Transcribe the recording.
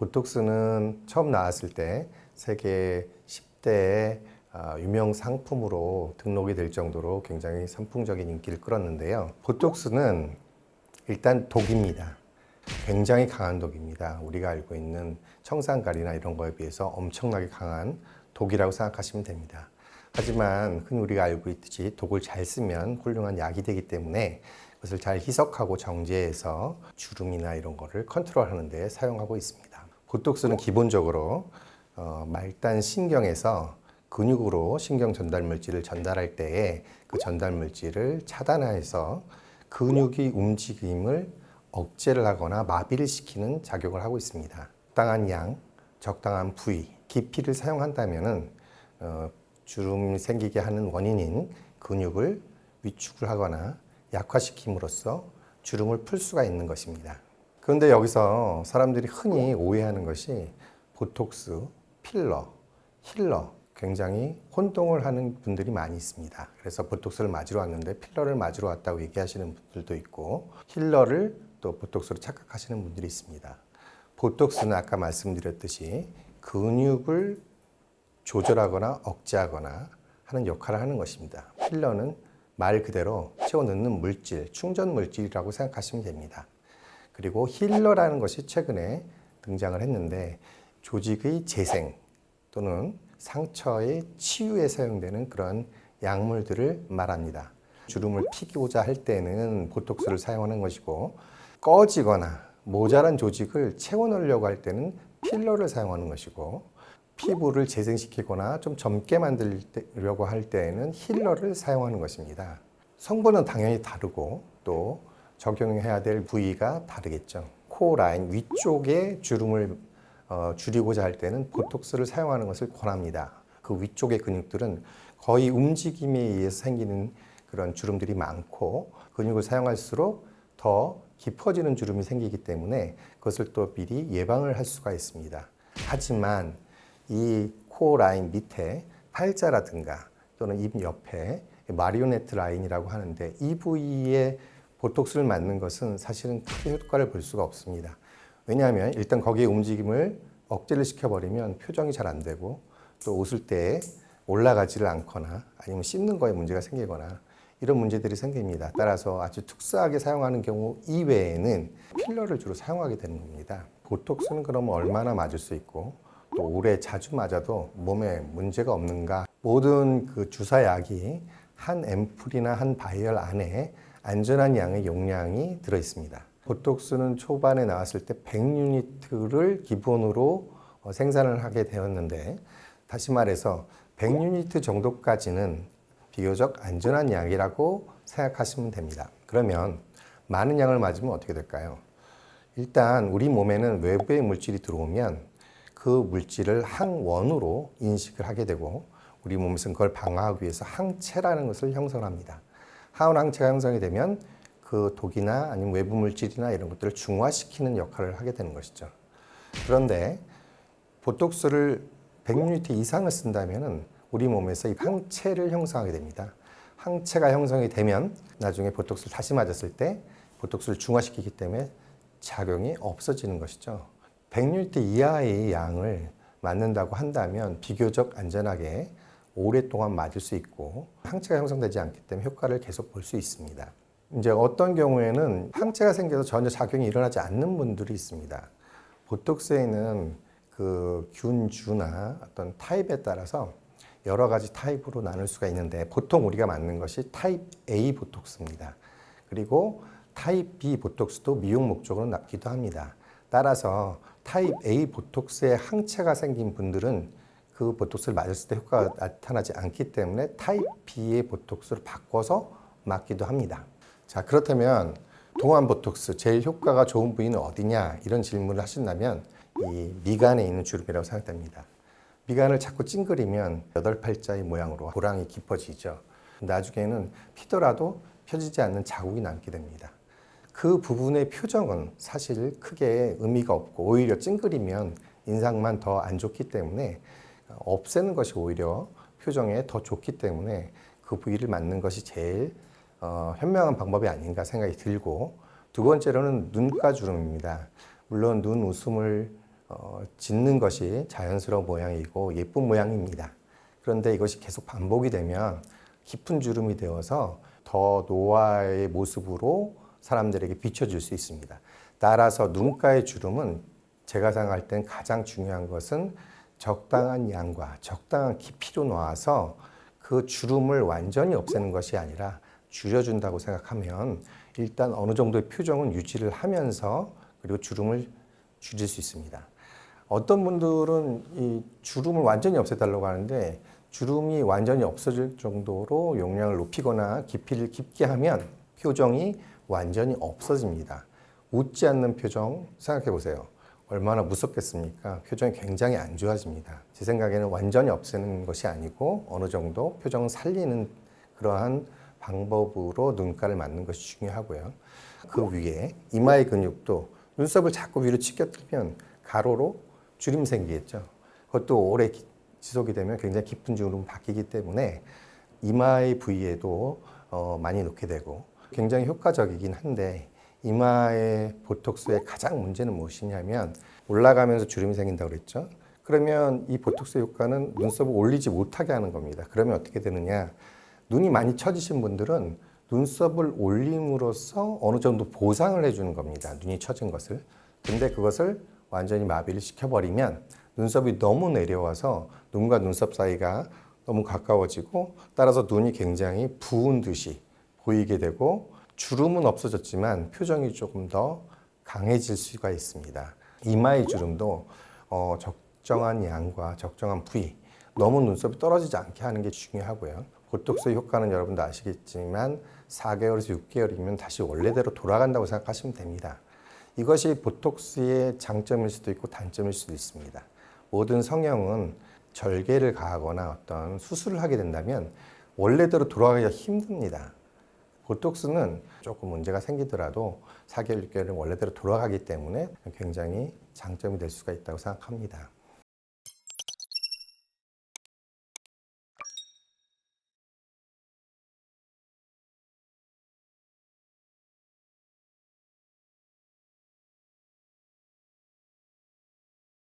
보톡스는 처음 나왔을 때 세계 10대 유명 상품으로 등록이 될 정도로 굉장히 선풍적인 인기를 끌었는데요. 보톡스는 일단 독입니다. 굉장히 강한 독입니다. 우리가 알고 있는 청산가리나 이런 거에 비해서 엄청나게 강한 독이라고 생각하시면 됩니다. 하지만 흔히 우리가 알고 있듯이 독을 잘 쓰면 훌륭한 약이 되기 때문에 그것을 잘 희석하고 정제해서 주름이나 이런 거를 컨트롤하는 데 사용하고 있습니다. 보톡스는 기본적으로 어, 말단 신경에서 근육으로 신경 전달 물질을 전달할 때에 그 전달 물질을 차단해서 근육의 움직임을 억제를 하거나 마비를 시키는 작용을 하고 있습니다. 적당한 양, 적당한 부위, 깊이를 사용한다면은 어, 주름이 생기게 하는 원인인 근육을 위축을 하거나 약화시킴으로써 주름을 풀 수가 있는 것입니다. 그런데 여기서 사람들이 흔히 오해하는 것이 보톡스, 필러, 힐러 굉장히 혼동을 하는 분들이 많이 있습니다. 그래서 보톡스를 맞으러 왔는데 필러를 맞으러 왔다고 얘기하시는 분들도 있고 힐러를 또 보톡스로 착각하시는 분들이 있습니다. 보톡스는 아까 말씀드렸듯이 근육을 조절하거나 억제하거나 하는 역할을 하는 것입니다. 필러는 말 그대로 채워 넣는 물질, 충전 물질이라고 생각하시면 됩니다. 그리고 힐러라는 것이 최근에 등장을 했는데 조직의 재생 또는 상처의 치유에 사용되는 그런 약물들을 말합니다. 주름을 피고자 할 때는 보톡스를 사용하는 것이고 꺼지거나 모자란 조직을 채워 넣으려고 할 때는 필러를 사용하는 것이고 피부를 재생시키거나 좀 젊게 만들려고 할 때에는 힐러를 사용하는 것입니다. 성분은 당연히 다르고 또 적용해야 될 부위가 다르겠죠. 코 라인 위쪽에 주름을 어, 줄이고자 할 때는 보톡스를 사용하는 것을 권합니다. 그 위쪽의 근육들은 거의 움직임에 의해서 생기는 그런 주름들이 많고 근육을 사용할수록 더 깊어지는 주름이 생기기 때문에 그것을 또 미리 예방을 할 수가 있습니다. 하지만 이 코 라인 밑에 팔자라든가 또는 입 옆에 마리오네트 라인이라고 하는데 이 부위에 보톡스를 맞는 것은 사실은 크게 효과를 볼 수가 없습니다. 왜냐하면 일단 거기에 움직임을 억제를 시켜버리면 표정이 잘 안 되고 또 웃을 때 올라가지를 않거나 아니면 씹는 거에 문제가 생기거나 이런 문제들이 생깁니다. 따라서 아주 특수하게 사용하는 경우 이외에는 필러를 주로 사용하게 되는 겁니다. 보톡스는 그럼 얼마나 맞을 수 있고 또 오래 자주 맞아도 몸에 문제가 없는가? 모든 그 주사약이 한 앰플이나 한 바이얼 안에 안전한 양의 용량이 들어 있습니다. 보톡스는 초반에 나왔을 때 100유니트를 기본으로 어, 생산을 하게 되었는데 다시 말해서 100유니트 정도까지는 비교적 안전한 양이라고 생각하시면 됩니다. 그러면 많은 양을 맞으면 어떻게 될까요? 일단 우리 몸에는 외부의 물질이 들어오면 그 물질을 항원으로 인식을 하게 되고 우리 몸에서는 그걸 방어하기 위해서 항체라는 것을 형성합니다. 항원 항체가 형성이 되면 그 독이나 아니면 외부 물질이나 이런 것들을 중화시키는 역할을 하게 되는 것이죠. 그런데 보톡스를 100유니트 이상을 쓴다면 우리 몸에서 이 항체를 형성하게 됩니다. 항체가 형성이 되면 나중에 보톡스를 다시 맞았을 때 보톡스를 중화시키기 때문에 작용이 없어지는 것이죠. 100유니트 이하의 양을 맞는다고 한다면 비교적 안전하게 오랫동안 맞을 수 있고 항체가 형성되지 않기 때문에 효과를 계속 볼 수 있습니다. 이제 어떤 경우에는 항체가 생겨서 전혀 작용이 일어나지 않는 분들이 있습니다. 보톡스에는 그 균주나 어떤 타입에 따라서 여러 가지 타입으로 나눌 수가 있는데 보통 우리가 맞는 것이 타입 A 보톡스입니다. 그리고 타입 B 보톡스도 미용 목적으로 납기도 합니다. 따라서 타입 A 보톡스에 항체가 생긴 분들은 그 보톡스를 맞았을 때 효과가 나타나지 않기 때문에 타입 B의 보톡스를 바꿔서 맞기도 합니다. 자, 그렇다면 동안 보톡스 제일 효과가 좋은 부위는 어디냐 이런 질문을 하신다면 이 미간에 있는 주름이라고 생각됩니다. 미간을 자꾸 찡그리면 여덟 팔자의 모양으로 고랑이 깊어지죠. 나중에는 피더라도 펴지지 않는 자국이 남게 됩니다. 그 부분의 표정은 사실 크게 의미가 없고 오히려 찡그리면 인상만 더 안 좋기 때문에 없애는 것이 오히려 표정에 더 좋기 때문에 그 부위를 맞는 것이 제일 어, 현명한 방법이 아닌가 생각이 들고 두 번째로는 눈가 주름입니다. 물론 눈 웃음을 어, 짓는 것이 자연스러운 모양이고 예쁜 모양입니다. 그런데 이것이 계속 반복이 되면 깊은 주름이 되어서 더 노화의 모습으로 사람들에게 비춰질 수 있습니다. 따라서 눈가의 주름은 제가 생각할 땐 가장 중요한 것은 적당한 양과 적당한 깊이로 놓아서 그 주름을 완전히 없애는 것이 아니라 줄여준다고 생각하면 일단 어느 정도의 표정은 유지를 하면서 그리고 주름을 줄일 수 있습니다. 어떤 분들은 이 주름을 완전히 없애달라고 하는데 주름이 완전히 없어질 정도로 용량을 높이거나 깊이를 깊게 하면 표정이 완전히 없어집니다. 웃지 않는 표정 생각해 보세요. 얼마나 무섭겠습니까? 표정이 굉장히 안 좋아집니다. 제 생각에는 완전히 없애는 것이 아니고 어느 정도 표정을 살리는 그러한 방법으로 눈가를 맞는 것이 중요하고요. 그 위에 이마의 근육도 눈썹을 자꾸 위로 치켜뜨면 가로로 주름 생기겠죠. 그것도 오래 기- 지속이 되면 굉장히 깊은 주름 바뀌기 때문에 이마의 부위에도 어, 많이 놓게 되고 굉장히 효과적이긴 한데 이마의 보톡스의 가장 문제는 무엇이냐면 올라가면서 주름이 생긴다고 그랬죠. 그러면 이 보톡스 효과는 눈썹을 올리지 못하게 하는 겁니다. 그러면 어떻게 되느냐? 눈이 많이 처지신 분들은 눈썹을 올림으로써 어느 정도 보상을 해주는 겁니다. 눈이 처진 것을. 근데 그것을 완전히 마비를 시켜버리면 눈썹이 너무 내려와서 눈과 눈썹 사이가 너무 가까워지고 따라서 눈이 굉장히 부은 듯이 보이게 되고 주름은 없어졌지만 표정이 조금 더 강해질 수가 있습니다. 이마의 주름도 어, 적정한 양과 적정한 부위, 너무 눈썹이 떨어지지 않게 하는 게 중요하고요. 보톡스 효과는 여러분도 아시겠지만 4개월에서 6개월이면 다시 원래대로 돌아간다고 생각하시면 됩니다. 이것이 보톡스의 장점일 수도 있고 단점일 수도 있습니다. 모든 성형은 절개를 가하거나 어떤 수술을 하게 된다면 원래대로 돌아가기가 힘듭니다. 보톡스는 조금 문제가 생기더라도 4개월, 6개월은 원래대로 돌아가기 때문에 굉장히 장점이 될 수가 있다고 생각합니다.